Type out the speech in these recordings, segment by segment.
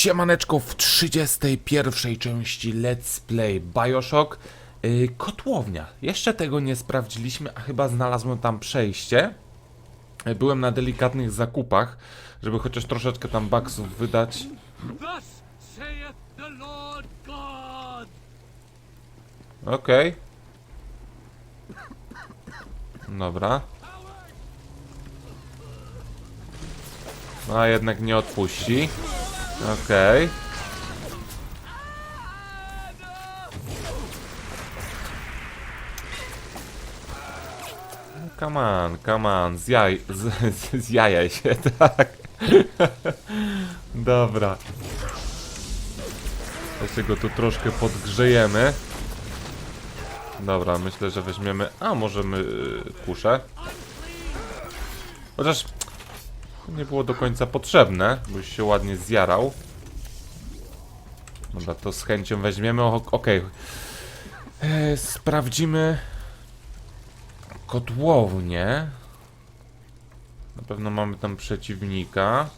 Siemaneczko w 31 części Let's Play Bioshock yy, Kotłownia. Jeszcze tego nie sprawdziliśmy, a chyba znalazłem tam przejście. Yy, Byłem na delikatnych zakupach, żeby chociaż troszeczkę tam baksów wydać. Okej. Dobra. A jednak nie odpuści. Okej. Come on, come on, zjaj, z, z, zjajaj się, tak. Dobra. Jeszcze go tu troszkę podgrzejemy. Dobra, myślę, że weźmiemy... A, możemy yy, kuszę. Chociaż nie było do końca potrzebne, już się ładnie zjarał. Dobra, to z chęcią weźmiemy. Okej. E, Sprawdzimy kotłownię. Na pewno mamy tam przeciwnika.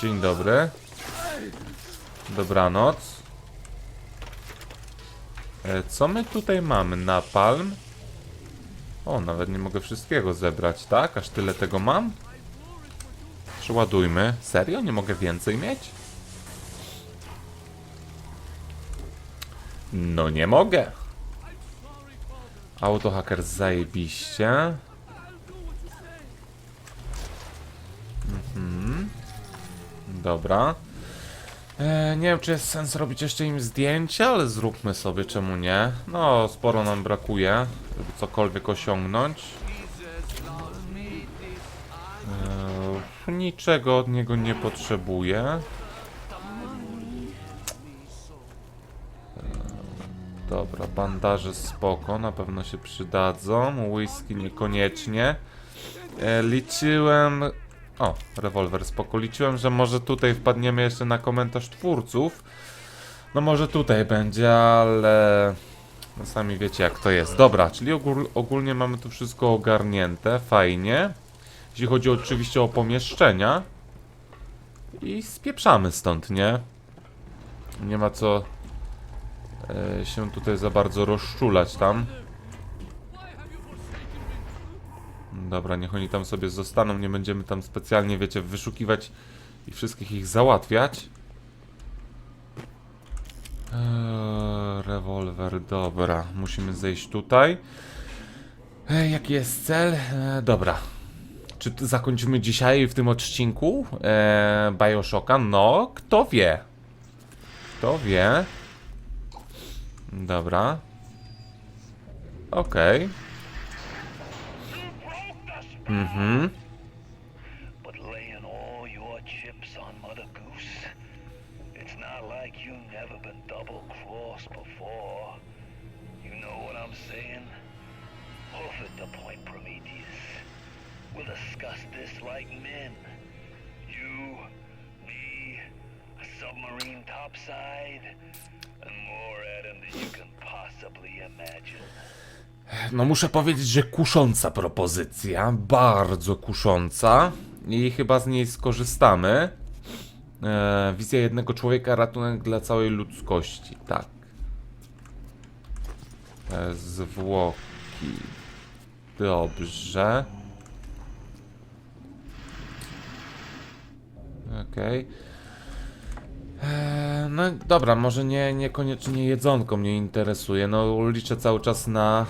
Dzień dobry. Dobranoc. E, Co my tutaj mamy? Napalm? O, nawet nie mogę wszystkiego zebrać, tak? Aż tyle tego mam? Przeładujmy. Serio? Nie mogę więcej mieć? No nie mogę. Autohacker zajebiście. Mhm. Dobra. E, nie wiem, czy jest sens robić jeszcze im zdjęcia, ale zróbmy sobie, czemu nie? No, sporo nam brakuje, żeby cokolwiek osiągnąć. E, niczego od niego nie potrzebuję. E, dobra, bandaże spoko, na pewno się przydadzą. Whisky niekoniecznie. E, liczyłem o, rewolwer spoko. Że może tutaj wpadniemy jeszcze na komentarz twórców. No może tutaj będzie, ale... No sami wiecie jak to jest. Dobra, czyli ogól, ogólnie mamy tu wszystko ogarnięte, fajnie. Jeśli chodzi oczywiście o pomieszczenia. I spieprzamy stąd, nie? Nie ma co e, się tutaj za bardzo rozczulać tam. Dobra, niech oni tam sobie zostaną, nie będziemy tam specjalnie, wiecie, wyszukiwać i wszystkich ich załatwiać. Eee, rewolwer, dobra, musimy zejść tutaj. E, jaki jest cel? E, dobra. Czy zakończymy dzisiaj w tym odcinku e, Bioshocka? No, kto wie. Kto wie. Dobra. Okej. Mhm. But laying all your chips on Mother Goose, it's not like you never been double crossed before. You know what I'm saying? Hoof it the point, Prometheus. We'll discuss this like men. You, me, a submarine topside, and more at 'em than you can possibly imagine. No muszę powiedzieć, że kusząca propozycja, bardzo kusząca i chyba z niej skorzystamy. E, wizja jednego człowieka, ratunek dla całej ludzkości, tak. E, zwłoki. Dobrze. Okej. E, No dobra, może nie, niekoniecznie jedzonko mnie interesuje. No liczę cały czas na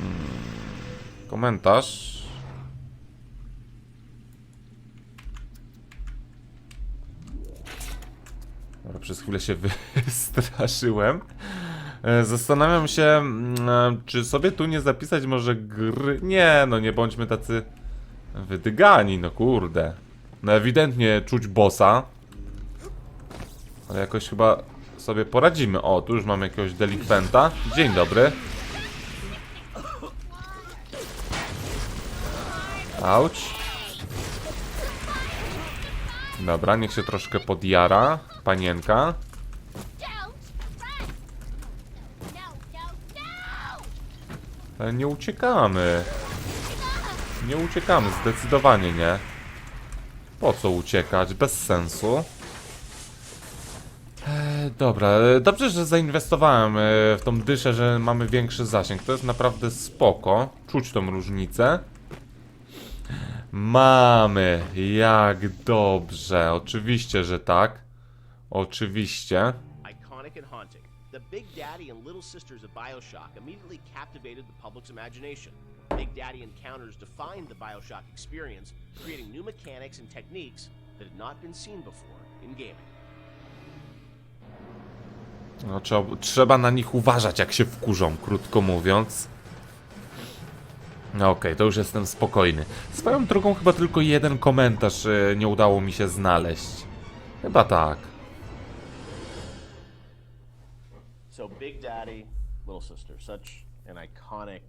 mm, komentarz. Przez chwilę się wystraszyłem. E, Zastanawiam się, mm, e, czy sobie tu nie zapisać może gry. Nie, no nie bądźmy tacy wydygani, no kurde. No ewidentnie czuć bossa. Ale jakoś chyba sobie poradzimy. O, tu już mamy jakiegoś delikwenta. Dzień dobry. Auć. Dobra, niech się troszkę podjara. Panienka. Ale nie uciekamy. Nie uciekamy, zdecydowanie nie. Po co uciekać? Bez sensu. E, dobra, e, dobrze, że zainwestowałem e, w tą dyszę, że mamy większy zasięg. To jest naprawdę spoko. Czuć tą różnicę. Mamy. Jak dobrze. Oczywiście, że tak. Oczywiście. iconic and haunting. The Big Daddy and Little Sisters of Bioshock immediately captivated the public's imagination. Big Daddy encounters defined the Bioshock experience, creating new mechanics and techniques that had not been seen before in gaming. No, trzeba, trzeba na nich uważać, jak się wkurzą, krótko mówiąc. Okej, to już jestem spokojny. Swoją drogą chyba tylko jeden komentarz nie udało mi się znaleźć. Chyba tak. So, Big Daddy, Little Sister, such an iconic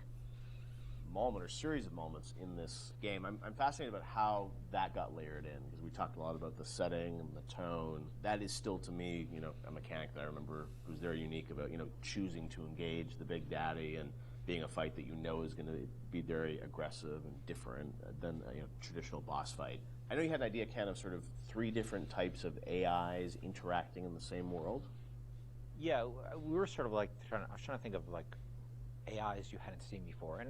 moment or series of moments in this game. I'm, I'm fascinated about how that got layered in because we talked a lot about the setting and the tone. That is still, to me, you know, a mechanic that I remember was very unique about, you know, choosing to engage the Big Daddy and being a fight that you know is going to be very aggressive and different than a you know, traditional boss fight. I know you had an idea, Ken, of sort of three different types of AIs interacting in the same world. Yeah, uh, we were sort of like trying. I was trying to think of like AIs you hadn't seen before, and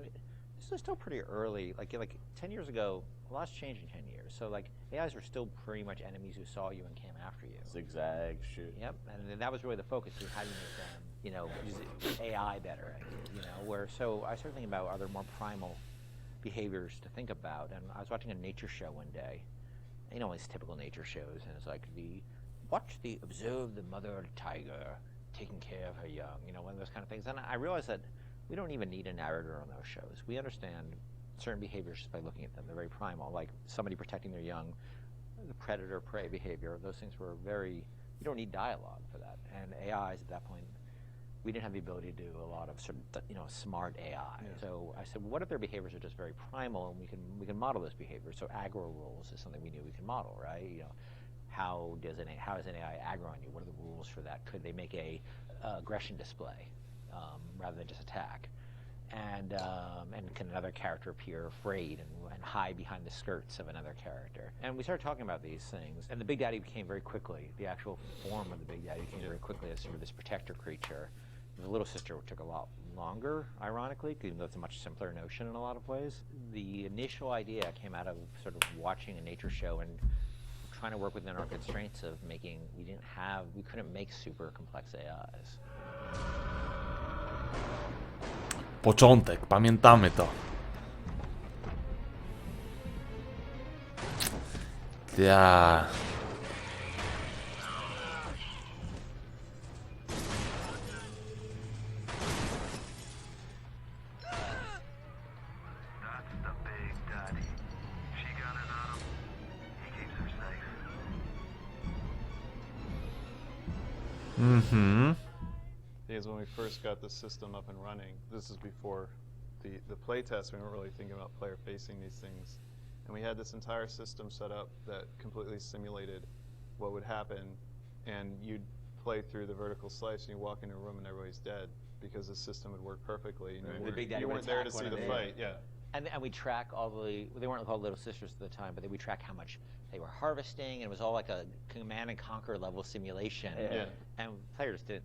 this is still pretty early. Like like ten years ago, a lot's changed in ten years. So like AIs were still pretty much enemies who saw you and came after you. Zigzag, shoot. Yep, and then that was really the focus: is how do you make them, you know, use AI better? You know, where so I started thinking about are there more primal behaviors to think about? And I was watching a nature show one day, you know, these typical nature shows, and it's like the watch the observe the mother tiger taking care of her young, you know, one of those kind of things. And I realized that we don't even need a narrator on those shows. We understand certain behaviors just by looking at them. They're very primal, like somebody protecting their young, the predator prey behavior. Those things were very. You don't need dialogue for that. And AIs at that point, we didn't have the ability to do a lot of sort of you know smart AI. So I said, well, what if their behaviors are just very primal, and we can we can model those behaviors? So aggro rules is something we knew we can model, right? You know, how does an how does an AI aggro on you? What are the rules for that? Could they make a uh, aggression display um, rather than just attack? And um, and can another character appear afraid and, and hide behind the skirts of another character? And we started talking about these things, and the Big Daddy became very quickly the actual form of the Big Daddy became very quickly as sort of this protector creature. The little sister took a lot longer, ironically, even though it's a much simpler notion in a lot of ways. The initial idea came out of sort of watching a nature show and trying to work within our constraints of making we didn't have we couldn't make super complex AIs. Początek, pamiętamy to. Ja. That's the Because when we first got the system up and running, this is before the, the play test, we weren't really thinking about player facing these things. And we had this entire system set up that completely simulated what would happen. And you'd play through the vertical slice and you walk into a room and everybody's dead because the system would work perfectly. And Right. you The weren't, Big Daddy you weren't there to see the the- fight. Yeah. And and we track all the they weren't called little sisters at the time, but they, we track how much they were harvesting, and it was all like a command and conquer level simulation. Yeah. Yeah. And players didn't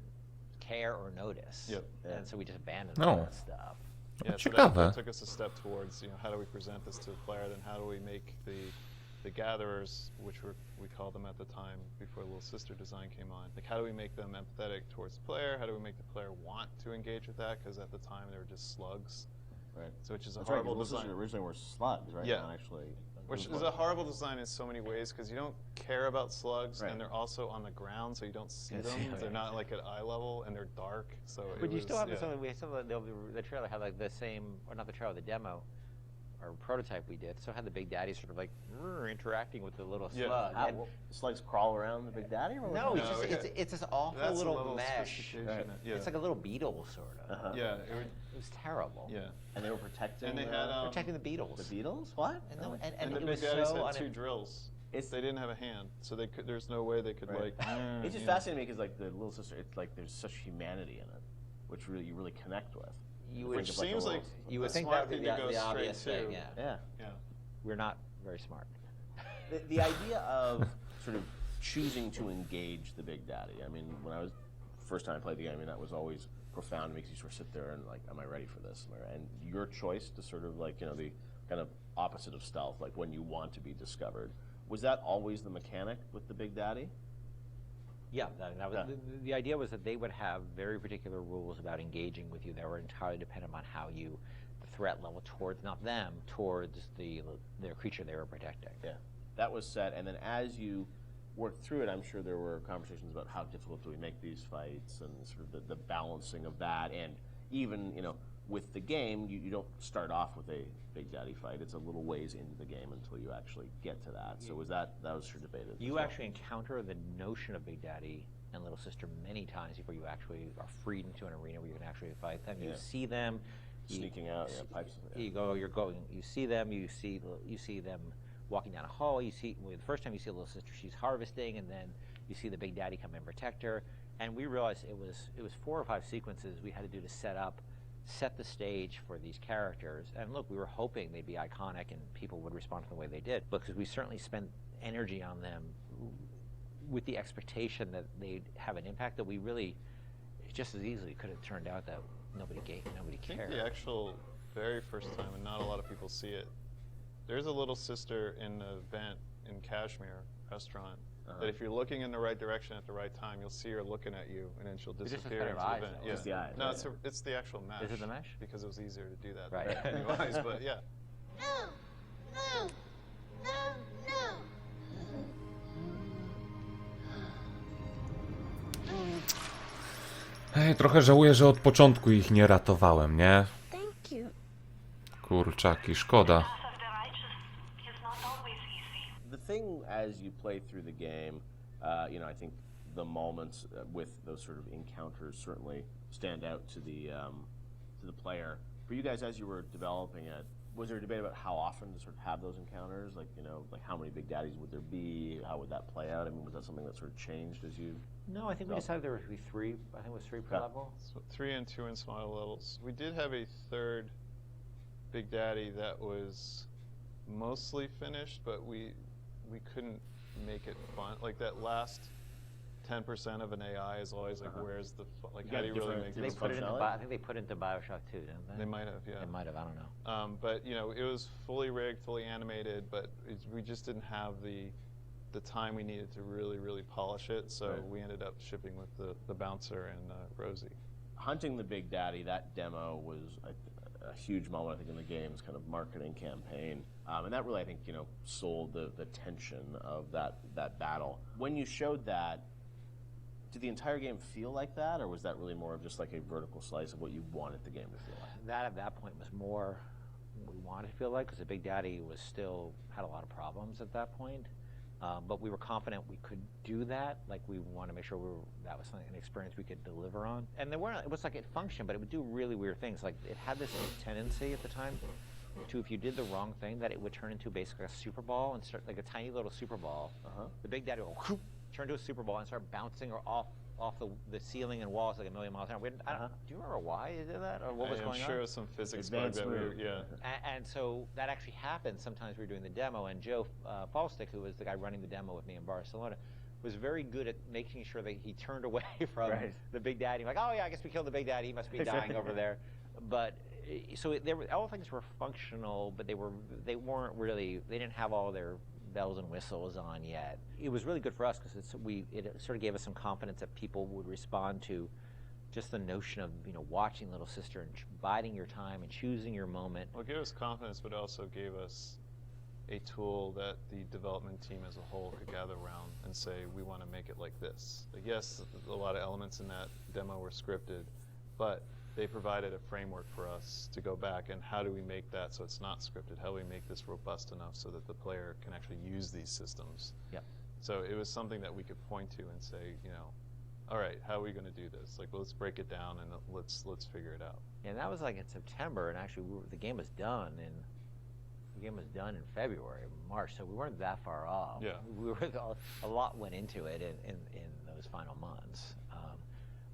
care or notice. Yep. And so we just abandoned No. all that stuff. Yeah, so that, Ciekawe. that took us a step towards, you know, how do we present this to the player? Then how do we make the the gatherers, which were we called them at the time before Little Sister design came on, like how do we make them empathetic towards the player? How do we make the player want to engage with that? Because at the time they were just slugs, Right. so which is a That's right. 'cause horrible Little design. Sisters originally were slugs, right? Yeah. Not actually. Which mm-hmm. is a horrible design in so many ways because you don't care about slugs Right. and they're also on the ground, so you don't see Yes, them. yeah. They're not like at eye level and they're dark. So it But you was- still have yeah. some. We still the, the, the trailer had like the same, or not the trailer, the demo, or prototype we did. So had the Big Daddy sort of like interacting with the little Yeah. slug. How, and- well, slugs crawl around the Big Daddy? Or no, it's No, just yeah. it's, it's this awful That's a little level mesh. Right. Yeah. It's like a little beetle sort of. Uh-huh. yeah, it would, It was terrible. yeah. And they were protecting. And they the, had, um, Protecting the beetles. the Beatles. What? And, no, and, And, and, the it Big was Daddies so had two unin- drills. It's- they didn't have a hand, so they could. There's no way they could Right. like. It's just you know. fascinating because like the little sister, it's like there's such humanity in it, which really you really connect with. You would, Which like, seems like you would think that would be the, go the straight obvious to. thing. Yeah. Yeah. Yeah. we're not very smart. the, the idea of sort of choosing to engage the Big Daddy. I mean, when I was first time I played the game, I mean that was always profound. It makes you sort of sit there and like, am I ready for this? And your choice to sort of like you know the kind of opposite of stealth, like when you want to be discovered. Was that always the mechanic with the Big Daddy? Yeah, that, that was, Yeah. The, the idea was that they would have very particular rules about engaging with you that were entirely dependent on how you, the threat level towards not them, towards the their creature they were protecting. Yeah, that was set, and then as you worked through it, I'm sure there were conversations about how difficult do we make these fights and sort of the, the balancing of that, and even you know with the game, you, you don't start off with a Big Daddy fight. It's a little ways into the game until you actually get to that. So was that that was sure debated? as You well? actually encounter the notion of Big Daddy and Little Sister many times before you actually are freed into an arena where you can actually fight them. You Yeah. see them. you- sneaking out, yeah, pipes. Yeah. You go. You're going. You see them. You see. You see them walking down a hall. You see. Well, the first time you see little sister, she's harvesting, and then you see the big daddy come and protect her. And we realized it was it was four or five sequences we had to do to set up, set the stage for these characters. And look, we were hoping they'd be iconic and people would respond to the way they did, because we certainly spent energy on them with the expectation that they'd have an impact that we really just as easily could have turned out that nobody gave, nobody I think cared. the actual very first time, and not a lot of people see it. There's a little sister in the vent in Kashmir restaurant. Uh-huh. That if you're looking in the right direction at the right time, you'll see her looking at you, and then she'll It's just a disappear into the eyes, vent. Yeah. Just the eyes, No, right, it's, a, it's the actual mesh. Is it the mesh? Because it was easier to do that. Right. eyes, but yeah. No! No! No! No! Ej, trochę żałuję, że od początku ich nie ratowałem, nie? Thank you. Kurczaki, szkoda. As you play through the game, uh, you know, I think the moments uh, with those sort of encounters certainly stand out to the um, to the player. For you guys, as you were developing it, was there a debate about how often to sort of have those encounters? Like, you know, like how many big daddies would there be? How would that play out? I mean, was that something that sort of changed as you? No, I think we decided there would be three. I think it was three per Yeah. level. So three and two in smaller levels. We did have a third Big Daddy that was mostly finished, but we we couldn't make it fun. Like that last ten percent of an AI is always like, Uh-huh. where's the fun? Like, You how got do you really different- make They this different put it into. functionality? Bi- I think they put it into Bioshock too, didn't they? They might have, yeah. They might have. I don't know. Um, but you know, it was fully rigged, fully animated, but we just didn't have the the time we needed to really, really polish it. So Right. we ended up shipping with the, the bouncer and uh, Rosie. Hunting the Big Daddy, that demo was a, a huge moment, I think, in the game's kind of marketing campaign. Um, and that really, I think, you know, sold the, the tension of that, that battle. When you showed that, did the entire game feel like that, or was that really more of just like a vertical slice of what you wanted the game to feel like? That at that point was more what we wanted to feel like because the Big Daddy was still had a lot of problems at that point. Um, but we were confident we could do that. Like we wanted to make sure we were, that was something, an experience we could deliver on. And there weren't. It was like it functioned, but it would do really weird things. Like it had this tendency at the time to, if you did the wrong thing, that it would turn into basically a super ball and start like a tiny little super ball. Uh-huh. The Big Daddy would go, turn to a super ball and start bouncing or off off the, the ceiling and walls like a million miles an hour. We didn't- I don't, Uh-huh. Do you remember why it did that or what was I am going sure on? it was some physics bug Advanced that we were, move. yeah. A- And, so that actually happened. Sometimes we were doing the demo, and Joe uh, Falstick, who was the guy running the demo with me in Barcelona, was very good at making sure that he turned away from Right. the Big Daddy. Like, oh yeah, I guess we killed the Big Daddy. He must be dying over there. But so it, there were, all things were functional, but they were they weren't really. They didn't have all their bells and whistles on yet. It was really good for us because we it sort of gave us some confidence that people would respond to just the notion of you know watching Little Sister and biding your time and choosing your moment. Well, it gave us confidence, but also gave us a tool that the development team as a whole could gather around and say, we want to make it like this. Yes, a lot of elements in that demo were scripted, but they provided a framework for us to go back and how do we make that so it's not scripted? How do we make this robust enough so that the player can actually use these systems? Yep. So it was something that we could point to and say, you know, all right, how are we going to do this? Like, let's break it down and let's let's figure it out. And that was like in September, and actually we were, the game was done in the game was done in February, March, so we weren't that far off. Yeah. we were a lot went into it in, in, in those final months, um,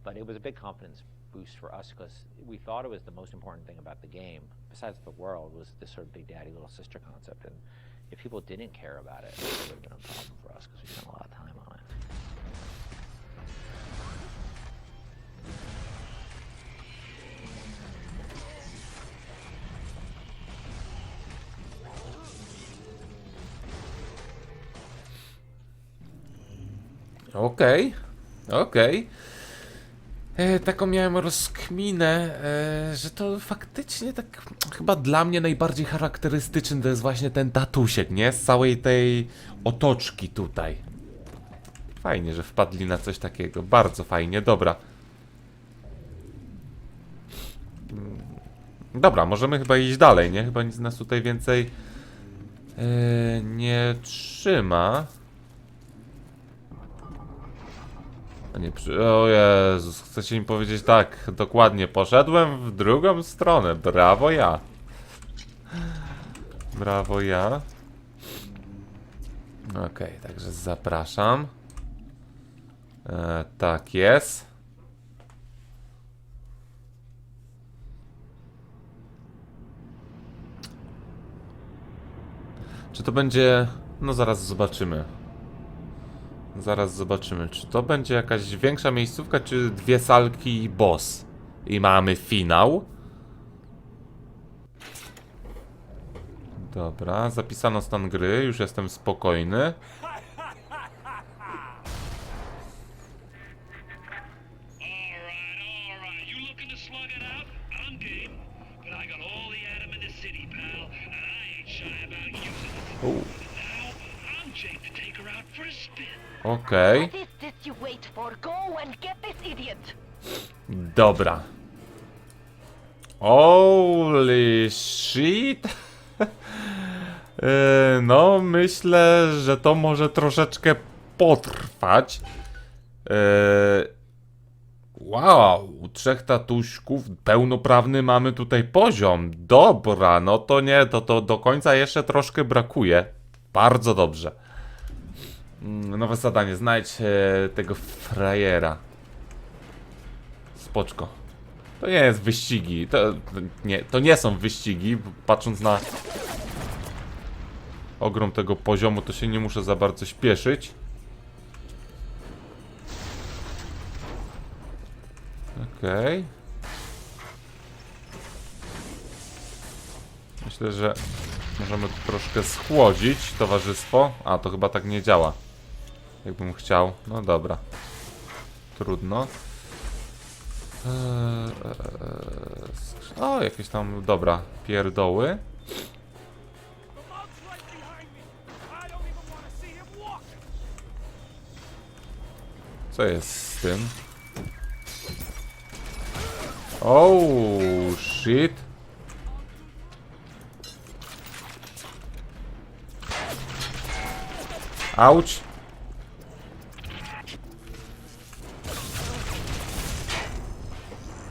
but it was a big confidence boost for us because we thought it was the most important thing about the game, besides the world, was this sort of big daddy little sister concept, and if people didn't care about it, it would have been a problem for us because we spent a lot of time on it. Okej, okej. E, Taką miałem rozkminę, e, że to faktycznie tak chyba dla mnie najbardziej charakterystyczny to jest właśnie ten tatusiek, nie? Z całej tej otoczki tutaj. Fajnie, że wpadli na coś takiego. Bardzo fajnie, dobra. Mm, Dobra, możemy chyba iść dalej, nie? Chyba nic nas tutaj więcej e, nie trzyma. A nie przy... O Jezus, chcecie mi powiedzieć tak, dokładnie, poszedłem w drugą stronę, brawo ja. Brawo ja. Okej, także zapraszam. E, tak jest. Czy to będzie... No zaraz zobaczymy. Zaraz zobaczymy, czy to będzie jakaś większa miejscówka, czy dwie salki i boss. I mamy finał. Dobra, zapisano stan gry, już jestem spokojny. Alright, idiot! dobra. Holy shit. Yy, no, myślę, że to może troszeczkę potrwać. Yy, Wow, trzech tatuśków, pełnoprawny mamy tutaj poziom. Dobra, no to nie, to, to do końca jeszcze troszkę brakuje. Bardzo dobrze. Mm, Nowe zadanie, znajdź e, tego frajera. Spoczko. To nie jest wyścigi, to, nie, to nie są wyścigi, patrząc na ogrom tego poziomu, to się nie muszę za bardzo śpieszyć. Okej. Myślę, że możemy troszkę schłodzić towarzystwo. A, to chyba tak nie działa. Jakbym chciał. No dobra. Trudno. Eee, eee, o, jakieś tam, dobra, pierdoły. Co jest z tym? Oh, shit. Auć.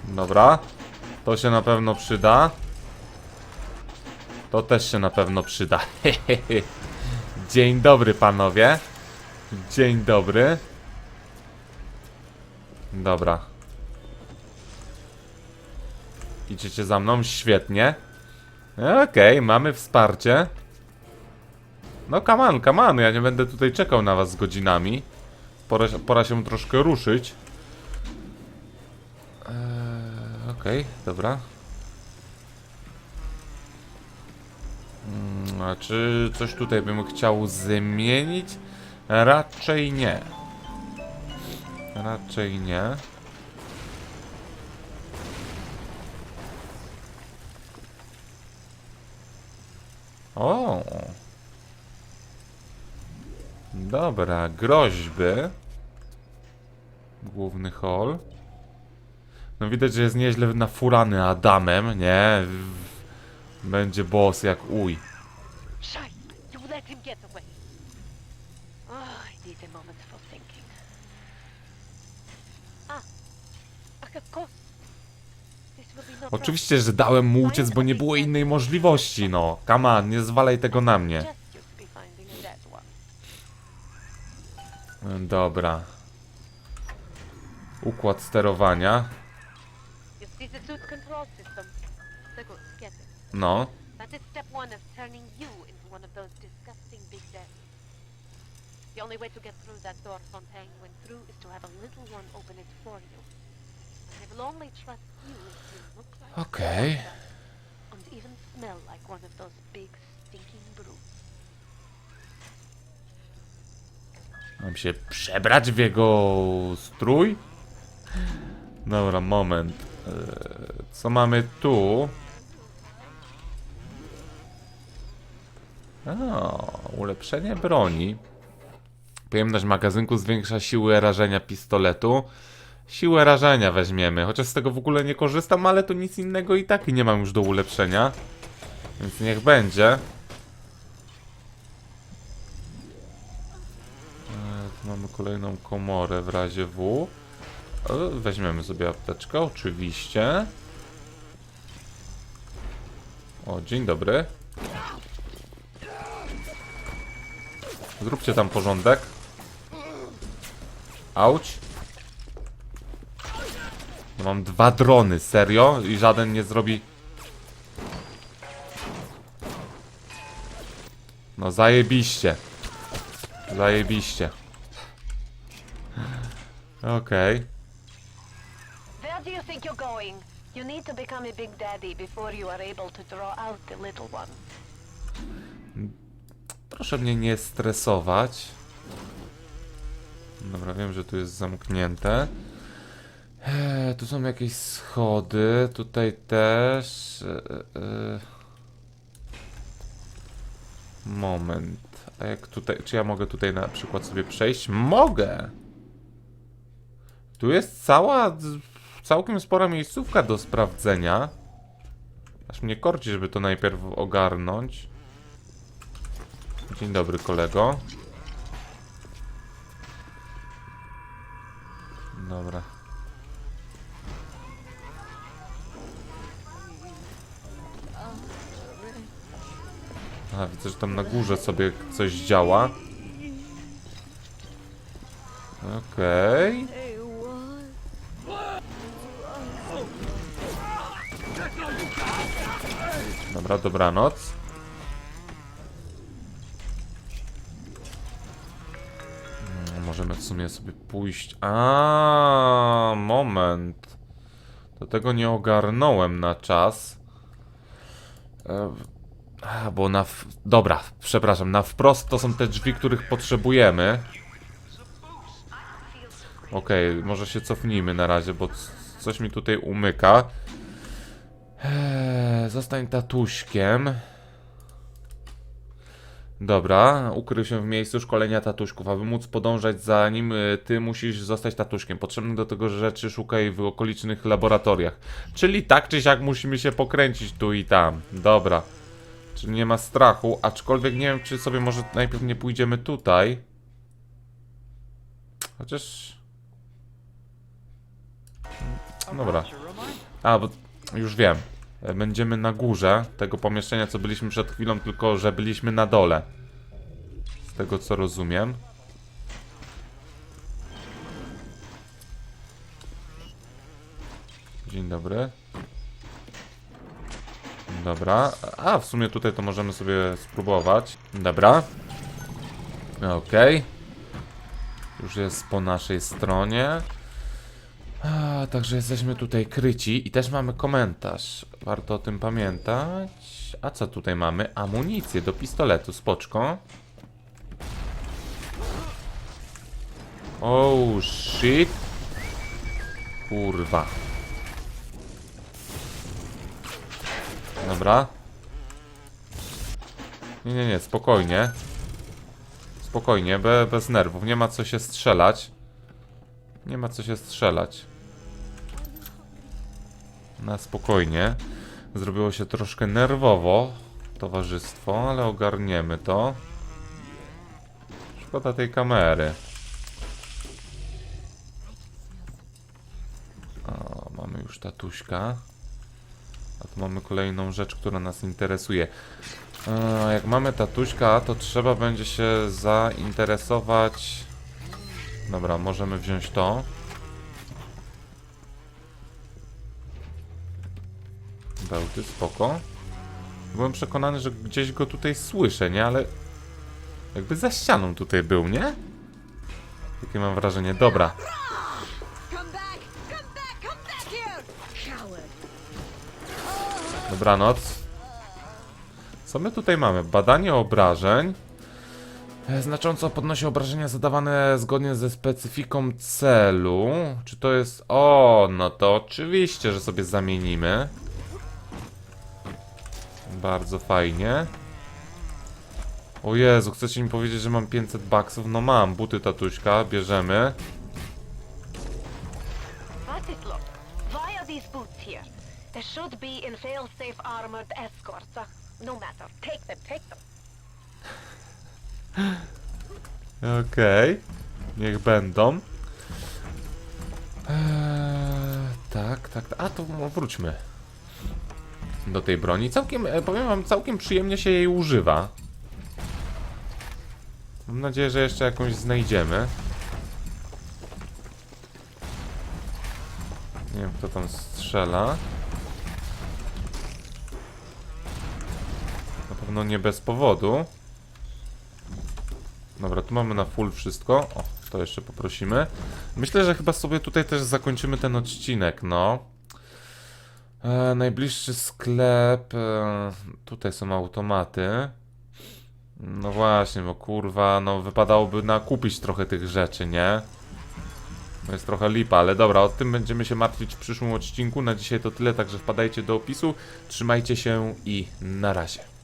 Dobra. To się na pewno przyda. To też się na pewno przyda. Dzień dobry, panowie. Dzień dobry. Dobra. Idziecie za mną? Świetnie. Okej, mamy wsparcie. No come on, come on, ja nie będę tutaj czekał na was z godzinami. Pora, pora się troszkę ruszyć. Okej, dobra. Mm, A czy coś tutaj bym chciał zmienić? Raczej nie. Raczej nie. O. Dobra, groźby. Główny hall. No widać, że jest nieźle nafurany Adamem, nie? Będzie boss jak uj. Oh. Ah, no Oczywiście, że dałem mu uciec, bo nie było innej możliwości, no. Come on, nie zwalaj tego na mnie. Dobra. Układ sterowania. You see the suit control system? The good, get it. No. That is step one of turning you into one of those disgusting The only way to get through that door Fontaine through is to have a little one open it for you. I will only trust you if you look like Okej. and even smell like one of those big stinking brutes. Mam się przebrać w jego strój? Dobra, moment. Eee, Co mamy tu? O, ulepszenie broni. Pojemność magazynku zwiększa siłę rażenia pistoletu. Siłę rażenia weźmiemy, chociaż z tego w ogóle nie korzystam, ale to nic innego i tak nie mam już do ulepszenia. Więc niech będzie. E, mamy kolejną komorę w razie W. E, Weźmiemy sobie apteczkę, oczywiście. O, dzień dobry. Zróbcie tam porządek. Auć. Mam dwa drony, serio? I żaden nie zrobi... No zajebiście. Zajebiście. Okej. Where do you think you're going? You need to become a big daddy before you are able to draw out the little one. Proszę mnie nie stresować. Dobra, wiem, że tu jest zamknięte. Eee, tu są jakieś schody, tutaj też. Eee. Moment. A jak tutaj. Czy ja mogę tutaj na przykład sobie przejść? Mogę! Tu jest cała. całkiem spora miejscówka do sprawdzenia. Aż mnie korci, żeby to najpierw ogarnąć. Dzień dobry, kolego. Dobra. A, widzę, że tam na górze sobie coś działa. Okej. Dobra, dobranoc. Możemy w sumie sobie pójść. A, moment. Do tego nie ogarnąłem na czas. E, A, bo na. Dobra, przepraszam. Na wprost to są te drzwi, których potrzebujemy. Okej, może się cofnijmy na razie, bo coś mi tutaj umyka. Eee, zostań tatuśkiem. Dobra, ukrył się w miejscu szkolenia tatuśków. Aby móc podążać za nim, y, ty musisz zostać tatuśkiem. Potrzebnych do tego rzeczy szukaj w okolicznych laboratoriach. Czyli tak czy siak musimy się pokręcić tu i tam. Dobra. Czyli nie ma strachu, aczkolwiek nie wiem, czy sobie może najpierw nie pójdziemy tutaj. Chociaż... Dobra. A, bo już wiem. E, Będziemy na górze tego pomieszczenia, co byliśmy przed chwilą, tylko że byliśmy na dole. Z tego co rozumiem. Dzień dobry. Dobra. A, w sumie tutaj to możemy sobie spróbować. Dobra. Okej. Już jest po naszej stronie. A, także jesteśmy tutaj kryci i też mamy komentarz. Warto o tym pamiętać. A co tutaj mamy? Amunicję do pistoletu, spoczko. Oh shit. Kurwa. Dobra. Nie, nie, nie, spokojnie. Spokojnie, be, bez nerwów. Nie ma co się strzelać. Nie ma co się strzelać. Na spokojnie. Zrobiło się troszkę nerwowo towarzystwo, ale ogarniemy to. Szkoda tej kamery. O, mamy już tatuśka. A tu mamy kolejną rzecz, która nas interesuje. E, jak mamy tatuśka, to trzeba będzie się zainteresować Dobra, możemy wziąć to. Bełty, spoko. Byłem przekonany, że gdzieś go tutaj słyszę, nie? Ale Jakby za ścianą tutaj był, nie? Takie mam wrażenie. Dobra. Dobranoc. Co my tutaj mamy? Badanie obrażeń. E, Znacząco podnosi obrażenia zadawane zgodnie ze specyfiką celu. Czy to jest... O, no to oczywiście, że sobie zamienimy. Bardzo fajnie. O Jezu, chcecie mi powiedzieć, że mam 500 baksów? No mam, buty tatuśka, bierzemy. Okej, niech będą. Eee, tak, tak, tak. A to wróćmy do tej broni. Całkiem, e, powiem wam, całkiem przyjemnie się jej używa. Mam nadzieję, że jeszcze jakąś znajdziemy. Nie wiem, kto tam strzela. Na pewno nie bez powodu. Dobra, tu mamy na full wszystko. O, to jeszcze poprosimy. Myślę, że chyba sobie tutaj też zakończymy ten odcinek, no. E, najbliższy sklep. E, tutaj są automaty. No właśnie, bo kurwa, no wypadałoby nakupić trochę tych rzeczy, nie? To jest trochę lipa, ale dobra, o tym będziemy się martwić w przyszłym odcinku. Na dzisiaj to tyle, także wpadajcie do opisu. Trzymajcie się i na razie.